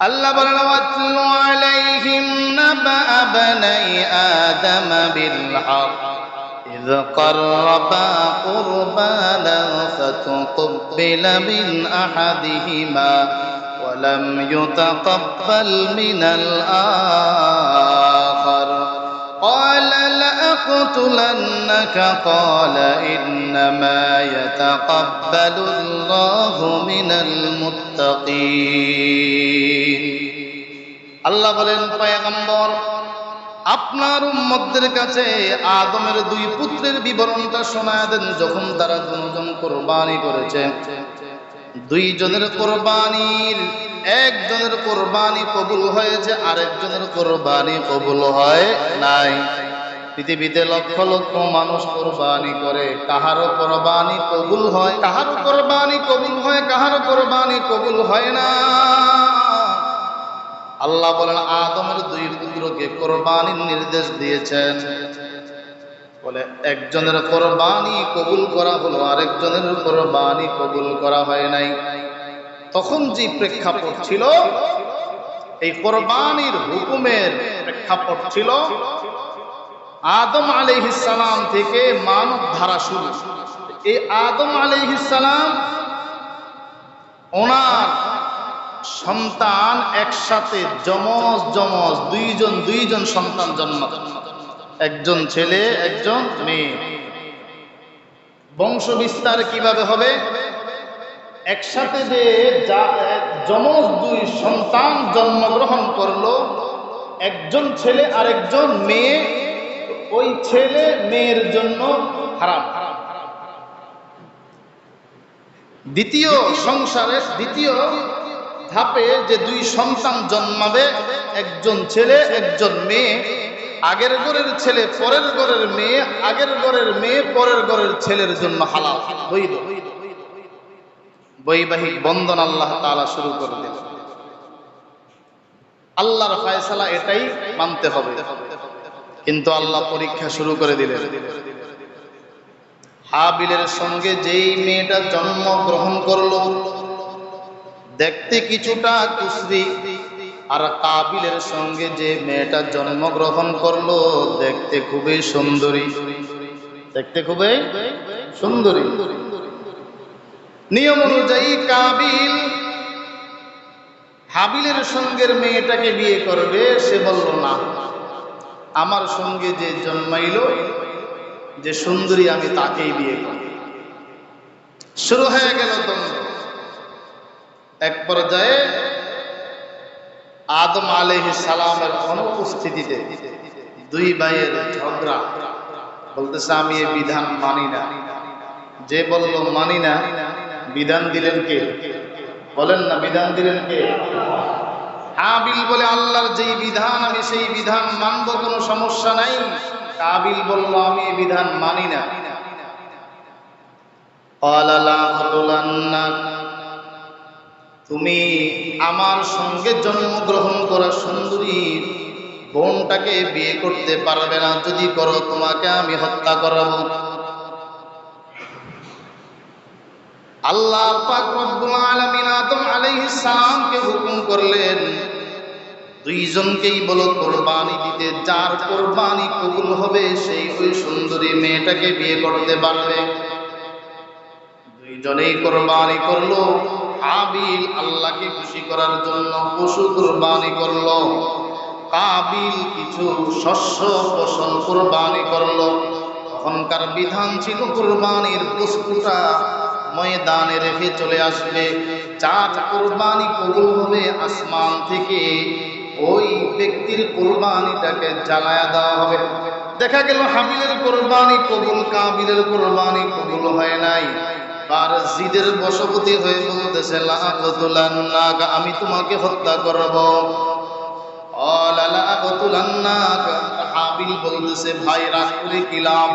আল্লাহ বলেন ওয়াতলু আলাইহিম নাবা বনাই আদম বিল হক إذ قربا قربانا فتقبل من أحدهما ولم يتقبل من الآخر قال لأقتلنك قال إنما يتقبل الله من المتقين আল্লাহ বলেন পয়গম্বর আপনার উম্মতদের কাছে আদমের দুই পুত্রের বিবরণটা শোনায় দেন যখন তারা দুজন কোরবানি করেছে দুইজনের কোরবানির একজনের কোরবানি কবুল হয়েছে আরেকজনের কোরবানি কবুল হয় নাই পৃথিবীতে লক্ষ লক্ষ মানুষ কোরবানি করে। কাহারও কোরবানি কবুল হয়, কাহারও কোরবানি কবুল হয়, কাহারও কোরবানি কবুল হয় না। আল্লাহ বলেন, আদমের দুই পুত্রকে কোরবানির নির্দেশ দিয়েছেন। বলে, একজনের কোরবানি কবুল করা হলো, আরেকজনের কোরবানি কবুল করা হয় নাই। তখন যে প্রেক্ষাপট ছিল, এই কোরবানির হুকুমের প্রেক্ষাপট ছিল আদম আলাইহিসালাম থেকে মানব ধারা শুরু। এই আদম আলাইহিসালাম ওনার সন্তান একসাথে যমজ যমজ, দুইজন দুইজন সন্তান জন্ম একজন ছেলে, একজন মেয়ে। বংশ বিস্তার কীভাবে হবে? একসাথে যে যমজ দুই সন্তান জন্মগ্রহণ করল, একজন ছেলে আরেকজন মেয়ে ওই ছেলে মেয়ের জন্য হারাম। দ্বিতীয় সংসারের দ্বিতীয় ধাপে যে দুই সন্তান জন্মাবে, একজন ছেলে, একজন মেয়ে, আগের ঘরের ছেলে, পরের ঘরের মেয়ে, আগের ঘরের মেয়ে, পরের ঘরের ছেলের জন্য হালাল। বৈধ। বৈবাহিক বন্ধন আল্লাহ তাআলা শুরু করে দিল আল্লাহর ফয়সালা এটাই মানতে হবে। কিন্তু আল্লাহ পরীক্ষা শুরু করে দিলেন। হাবিলের সঙ্গে যেই মেয়েটা জন্ম গ্রহণ করল, দেখতে কিছুটা কুসরি আর কাবিলের সঙ্গে যে মেয়েটা জন্মগ্রহণ করল, দেখতে খুবই সুন্দরী। দেখতে খুবই সুন্দরী। নিয়ম অনুযায়ী কাবিল হাবিলের সঙ্গের মেয়েটাকে বিয়ে করবে, সে বলল, না। আমার সঙ্গে যে জন্মাইল, যে সুন্দরী আমি তাকেই বিয়ে করি। শুরু হয়ে গেল দ্বন্দ্ব। এক পর্যায়ে আদম আলহ সালামের অনুপস্থিতিতে দুই ভাইয়ের ঝগড়া। বলতেছে, আমি এই বিধান মানি না। যে বলল মানি না, বিধান দিলেন কে? বলেন না, বিধান দিলেন কে? হাবিল বলে আল্লাহর যেই বিধান, আমি সেই বিধান মানব, কোনো সমস্যা নাই। কাবিল বলল, আমি এই বিধান মানি না। তুমি আমার সঙ্গে জন্মগ্রহণ করা সুন্দরী বোনটাকে বিয়ে করতে পারবে না, যদি করো, তোমাকে আমি হত্যা করাব। আল্লাহ আলমিন রব্বুল আলামিন আদম আলাইহিস সালামকে হুকুম করলেন দুইজনকেই বলো কোরবানি দিতে, যার কোরবানি কবুল হবে সেই ওই সুন্দরী মেয়েটাকে বিয়ে করতে পারবে। দুইজনেই কোরবানি করল, কাবিল আল্লাহকে খুশি করার জন্য পশু কোরবানি করল। কাবিল কিছু শস্য ফসল কোরবানি করল। তখনকার বিধান ছিল কোরবানির বস্তুটা ময়দানে রেখে চলে আসবে। চার কোরবানি কবুল হবে আসমান থেকে ওই ব্যক্তির কোরবানিটাকে জ্বালায়া দেওয়া হবে। দেখা গেল হাবিলের কোরবানি কবুল কাবিলের কোরবানি কবুল হয় নাই। আর জিদের বশবতী হয়ে বলতেছে আমি তোমাকে হত্যা করব। হাবিল বলতেছে, ভাই, রাগ কিলাম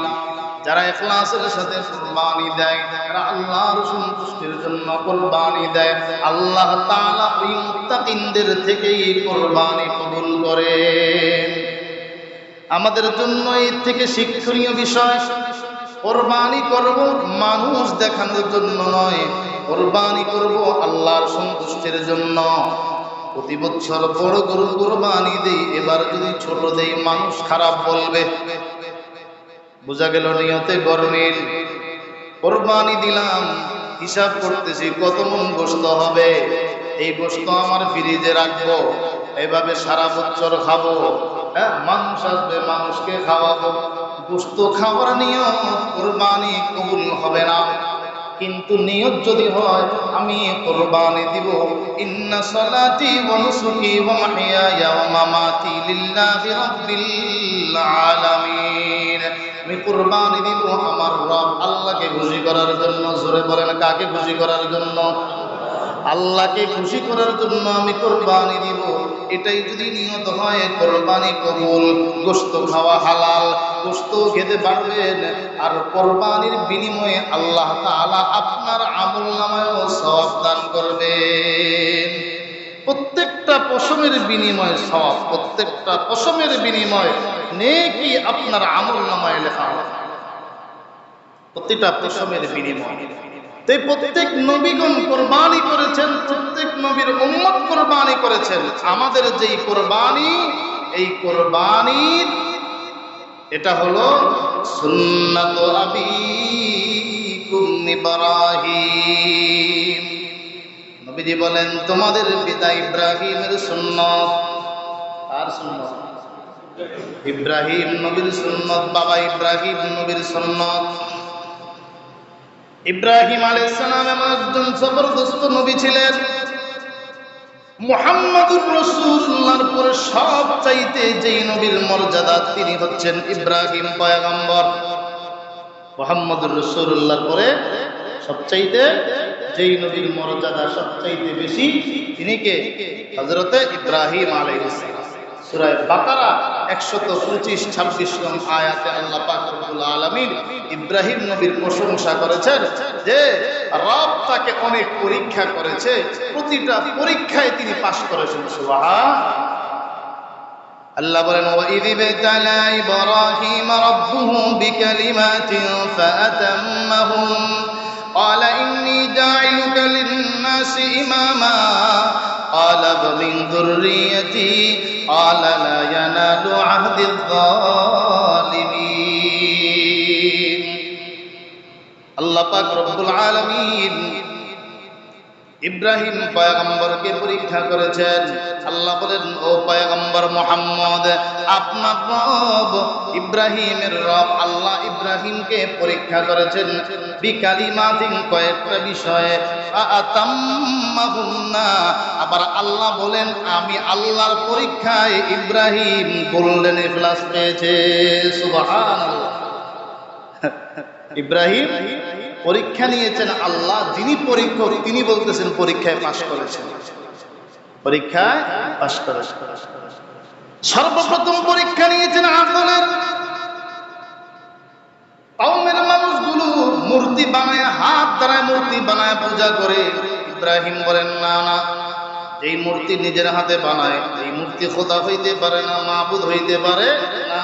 যারা ইখলাসের সাথে কুরবানি দেয়, তারা আল্লাহর সন্তুষ্টির জন্য কুরবানি দেয়। আল্লাহ তাআলা ওই মুত্তাকিনদের থেকেই কুরবানি কবুল করেন। আমাদের জন্য এর থেকে শিক্ষণীয় বিষয়, কোরবানি করব মানুষ দেখানোর জন্য নয়, কোরবানি করব আল্লাহর সন্তুষ্টির জন্য। প্রতি বছর বড় গরু কোরবানি দেই, এবার যদি ছোট দেই, মানুষ খারাপ বলবে বোঝা গেল নিয়তে গরমিল। কোরবানি দিলাম, হিসাব করতেছি কত মন গোস্ত হবে। এই গোস্ত আমার ফ্রিজে রাখব, এভাবে সারা বছর খাব। হ্যাঁ মানুষ আসবে, মানুষকে খাওয়াবো। গোস্ত খাওয়ার নিয়ম কোরবানি কবুল হবে না। কিন্তু নিয়ত যদি হয়, আমি কোরবানি দিব। ইন্না সালাতি ওয়া নুসুকি ওয়া মাহইয়ায়া ওয়া মামাতি লিল্লাহি রাব্বিল আলামিন। আমি কোরবানি দিব আমার রব আল্লাহকে খুশি করার জন্য। জোরে বলেন, কাকে খুশি করার জন্য? আল্লাহকে খুশি করার জন্য আমি কোরবানি দিব। এটাই যদি নিয়ত হয়, কোরবানি কবুল গোস্ত খাওয়া হালাল গোস্ত খেতে পারবেন। আর কোরবানির বিনিময়ে আল্লাহ তাআলা আপনার আমল নামায়ও সওয়াব দান করবেন। প্রত্যেকটা পশমের বিনিময় সওয়াব প্রত্যেকটা পশমের বিনিময় নেকি আপনার আমল নামায় লেখা প্রতিটা পশমের বিনিময়। তাই প্রত্যেক নবীগণ কোরবানি করেছেন, প্রত্যেক নবীর উম্মত কোরবানি করেছেন। আমাদের যেই কোরবানি, এই কোরবানির এটা হলো সুন্নাত আবিকুম ইব্রাহিম। নবীজি বলেন, তোমাদের পিতা ইব্রাহিমের সুন্নত। ইব্রাহিম নবীর সুন্নত, বাবা ইব্রাহিম নবীর সুন্নত। ইব্রাহিম আলাইসালাম এমন একজন জবরদস্ত নবী ছিলেন। মুহাম্মদুর রসুল্লাহর পরে সব চাইতে যেই নবীর মর্যাদা তিনি হচ্ছেন ইব্রাহিম পয়গম্বর। মোহাম্মদুর রসুল্লাহর পরে সবচাইতে যেই নবীর মর্যাদা সবচাইতে বেশি তিনি কে? হজরতে ইব্রাহিম আলাইহিস সুরায় বাকারা একশত পঁচিশ ছাব্বিশ নং আয়াতে আল্লাহ পাক রব্বুল আলামিন ইব্রাহিম নবীর প্রশংসা করেছেন যে রব তাকে অনেক পরীক্ষা করেছে প্রতিটা পরীক্ষায় তিনি পাশ করেছেন সুবহান আল্লাহ বলেন وَإِذِ ابْتَلَى إِبْرَاهِيمَ رَبُّهُ بِكَلِمَاتٍ فَأَتَمَّهُنَّ قال إني جاعلك للناس إماما قال ومن ذريتي قال لا ينال عهد الظالمين আল্লাহ পাক রব্বুল আলামিন ইব্রাহিম পয়গম্বরকে পরীক্ষা করেছেন। আল্লাহ বলেন, ও পয়গম্বর মোহাম্মদ, আপনার রব ইব্রাহিমের রব। আল্লাহ ইব্রাহিমকে পরীক্ষা করেছেন বিকালিমাতিন কয়েকটা বিষয়ে। আবার আল্লাহ বলেন, আমি আল্লাহর পরীক্ষায় ইব্রাহিম গোল্ডেন প্লাস পেয়েছে। সুবহানাল্লাহ। ইব্রাহিম পরীক্ষা নিয়েছেন আল্লাহ, যিনি পরীক্ষক, তিনি বলতেছেন পরীক্ষায় পাশ করেছেন। পরীক্ষায় পাশ করেছেন। সর্বপ্রথম পরীক্ষা নিয়েছেন আকলের কওমের মানুষগুলো মূর্তি বানায়, হাত দ্বারায় মূর্তি বানায় পূজা করে। ইব্রাহিম বলেন, না না এই মূর্তি নিজের হাতে বানায়, এই মূর্তি খোদা হইতে পারে না, মাহবুদ হইতে পারে না।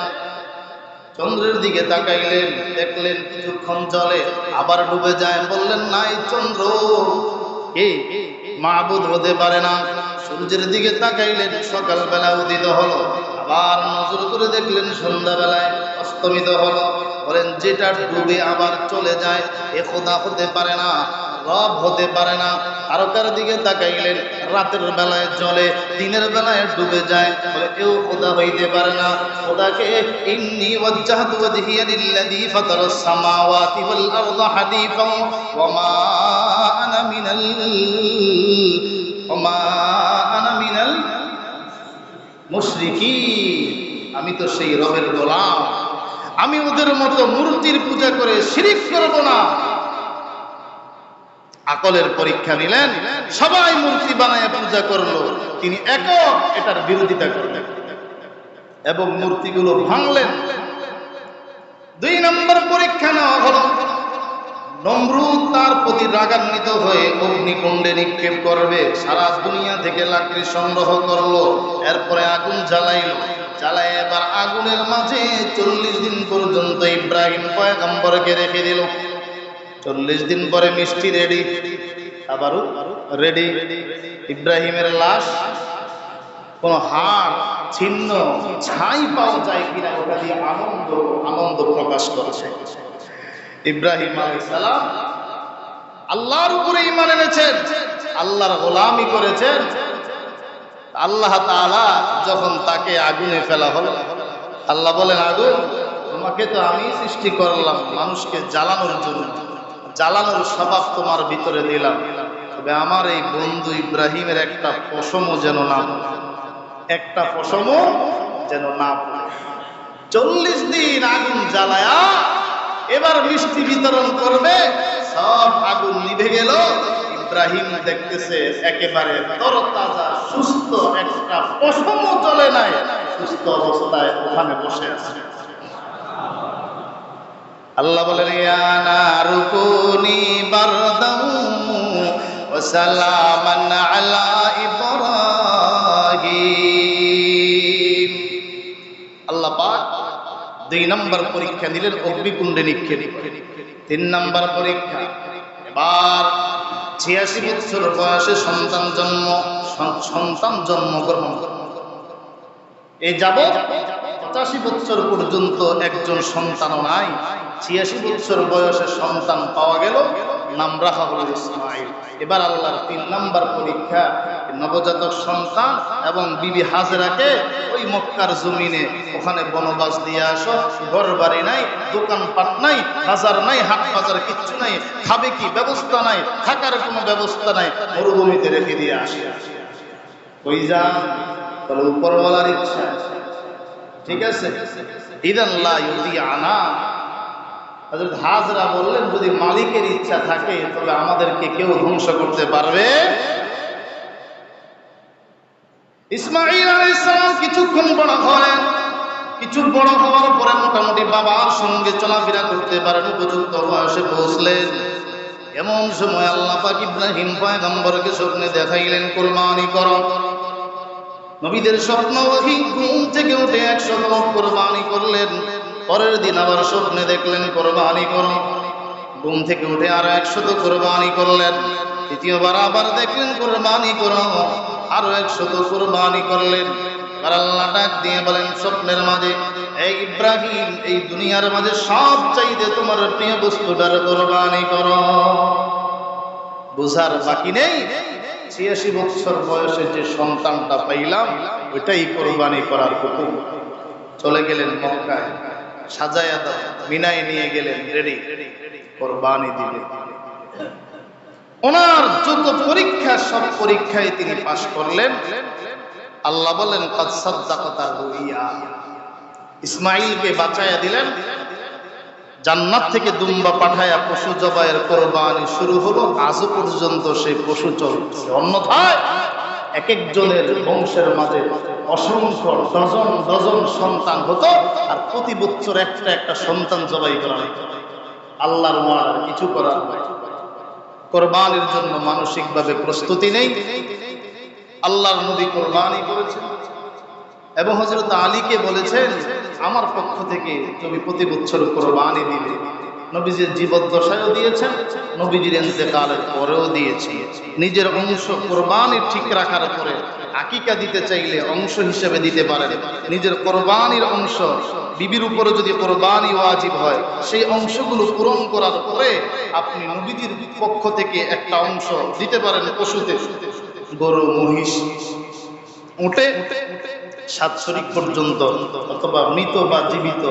চন্দ্রের দিকে তাকাইলেন, দেখলেন কিছুক্ষণ চলে আবার ডুবে যায়। বললেন, নাই চন্দ্র, কে? মাহবুদ হতে পারে না। সূর্যের দিকে তাকাইলেন, সকালবেলা উদিত হলো। আবার নজর করে দেখলেন, সন্ধ্যাবেলায় অস্তমিত হলো। বলেন, যেটা ডুবে আবার চলে যায়, এ খোদা হতে পারে না। রব হতে পারে না। আরও কার দিকে তাকাইলেন, রাতের বেলায় চলে দিনের বেলায় ডুবে যায় বলে কেউ খোদা হইতে পারে না। খোদাকে, ইন্নি ওয়াজ্জাহতু ওয়াজহিয়া লিল্লাযী ফাতারাস সামাওয়াতি ওয়াল আরদা হানিফান ওয়া মা আনা মিনাল, ওয়া মা আনা মিনাল আমি তো সেই রবের গোলাম। আমি ওদের মতো মূর্তির পূজা করে শিরিক করব না। আকলের পরীক্ষা নিলেন, সবাই মূর্তি বানায় পূজা করল, তিনি একক এটার বিরোধিতা করলেন। এবং মূর্তিগুলো ভাঙলেন। দুই নম্বর পরীক্ষা নেওয়া হলো, নমরুদ তার প্রতি রাগান্বিত হয়ে অগ্নিকুণ্ডে নিক্ষেপ করবে, সারা দুনিয়া থেকে লাকড়ি সংগ্রহ করল, এরপরে আগুন জ্বালাইল। জ্বালায় এবার আগুনের মাঝে চল্লিশ দিন পর্যন্ত ইব্রাহিম পয়গম্বরকে রেখে দিল। চল্লিশ দিন পরে মিষ্টি রেডি আবারও রেডি ইব্রাহিমের লাশ। কোন হাড় ছিন্ন, ছাই পাওয়া যায় কিনা ওটা দিয়ে আনন্দ আনন্দ প্রকাশ করেছে। ইব্রাহিম আলাইসালাম আল্লাহর উপরে ইমান এনেছেন, আল্লাহর গোলামি করেছেন। আল্লাহ তাআলা যখন তাকে আগুনে ফেলা হলো, আল্লাহ বলেন, আগুন, তোমাকে তো আমি সৃষ্টি করলাম মানুষকে জ্বালানোর জন্য। জ্বালানোর স্বভাব তোমার ভিতরে দিলাম। তবে আমার এই বন্ধু ইব্রাহিমের একটা পশমও যেন না একটা পশমও যেন না। চল্লিশ দিন আগুন জ্বালায়া এবার মিষ্টি বিতরণ করবে, সব আগুন নিভে গেল। ইব্রাহিম দেখতেছে একেবারে তরতাজা, সুস্থ একটা পশমও চলে নাই, সুস্থ অবস্থায় ওখানে বসে আছে। আল্লাহ বলেন ইয়ানা রুকুনি বারদাউ ওয়া সালামান আলা ইব্রাহিম। আল্লাহ পাক দুই নম্বর পরীক্ষা নিলেন অগ্নিকুণ্ডে নিক্ষেপ। তিন নম্বর পরীক্ষা, এবার ছিয়াশি বছর বয়সে সন্তান জন্ম সন- সন্তান জন্মগ্রহণ। এই যাব পঁচাশি বছর পর্যন্ত একজন সন্তানও নাই, ছিয়াশি বছর বয়সে সন্তান পাওয়া গেল নাম রাখা হলো ইসমাইল। এবার আল্লাহর তিন নাম্বার পরীক্ষা নবজাতক সন্তান এবং বিবি হাজরাকে ওই মক্কার জমিনে ওখানে বনবাস দিয়ে আসো ঘর বাড়ি নাই, দোকানপাট নাই, বাজার নাই, হাট বাজার কিচ্ছু নাই, খাবে কি ব্যবস্থা নাই, থাকার কোনো ব্যবস্থা নাই, মরুভূমিতে রেখে দিয়ে আসে। ওই তাহলে উপরওয়ালার ইচ্ছা। ঠিক আছে? আনা হাজরা বললেন, যদি মালিকের ইচ্ছা থাকে, তবে আমাদেরকে কেউ ধ্বংস করতে পারবে ইসমাইল আলাইহিস সালাম কিছুক্ষণ বড় হলেন কিছু বড় হওয়ার পরে মোটামুটি বাবার সঙ্গে চলাফেরা করতে পারেন উপযুক্ত বয়সে পৌঁছলেন। এমন সময় আল্লাহ পাক ইব্রাহিম পয়গম্বরকে স্বপ্নে দেখাইলেন, কুরবানি করো। নবীদের স্বপ্ন ওহি ঘুম থেকে উঠে একশো লোক কোরবানি করলেন। পরের দিন আবার স্বপ্নে দেখলেন কোরবানি করো ঘুম থেকে উঠে আরও একশত কোরবানি করলেন। তৃতীয়বার আবার দেখলেন কোরবানি করো, আরও একশত কোরবানি করলেন। আর আল্লাহ ডাক দিয়ে বলেন, স্বপ্নের মাঝে, এই ইব্রাহিম, এই দুনিয়ার মাঝে সব চাইতে তোমার প্রিয় বস্তুটার কোরবানি করো। বুঝার বাকি নেই। ছিয়াশি বছর বয়সে যে সন্তানটা পাইলাম, ওইটাই কোরবানি করার হুকুম। চলে গেলেন মক্কায়, সাজায়া মিনায় নিয়ে গেলেন রেডি কোরবানি দিলেন ওনার যত পরীক্ষা, সব পরীক্ষায় তিনি পাশ করলেন। আল্লাহ বলেন ইসমাইলকে বাঁচাইয়া দিলেন। জান্নাত থেকে দুম্বা পাঠায়া পশু জবাইয়ের কোরবানি শুরু হলো। আজও পর্যন্ত সেই পশু চলছে। অন্যথায় এক একজনের বংশের মাঝে অসংখ্য ডজন ডজন সন্তান হতো আর প্রতি বছর একটা একটা সন্তান জবাই করা আল্লাহর মার কিছু করার কোরবানির জন্য মানসিকভাবে প্রস্তুতি নেই। আল্লাহর নবী কোরবানি করেছেন। এবং হজরত আলীকে বলেছেন আমার পক্ষ থেকে তুমি প্রতি বছর কোরবানি দিবে। নবীজির জীবদ্দশায়ও দিয়েছেন, নবীজির ইন্তেকালের পরেও দিয়েছি। নিজের অংশ কোরবানি ঠিক রাখার পরে আকিকা দিতে চাইলে অংশ হিসেবে দিতে পারেন। নিজের কোরবানির অংশ বিবির উপরে যদি কোরবানি ওয়াজিব হয়, সেই অংশগুলো পূরণ করার পরে আপনি নবীজির পক্ষ থেকে একটা অংশ দিতে পারেন পশুতে। গরু, মহিষ উঠে সাত শরিক পর্যন্ত অথবা মৃত বা জীবিত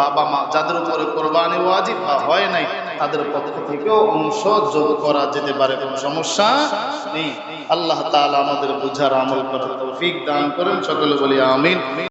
বাবা মা যাদের উপরে কোরবানি ওয়াজিব বা হয় নাই, তাদের পক্ষ থেকেও অংশ যোগ করা যেতে পারে, কোনো সমস্যা নেই। আল্লাহ তাআলা আমাদের বুঝার আমল করার তৌফিক দান করেন। সকলে বলি আমিন।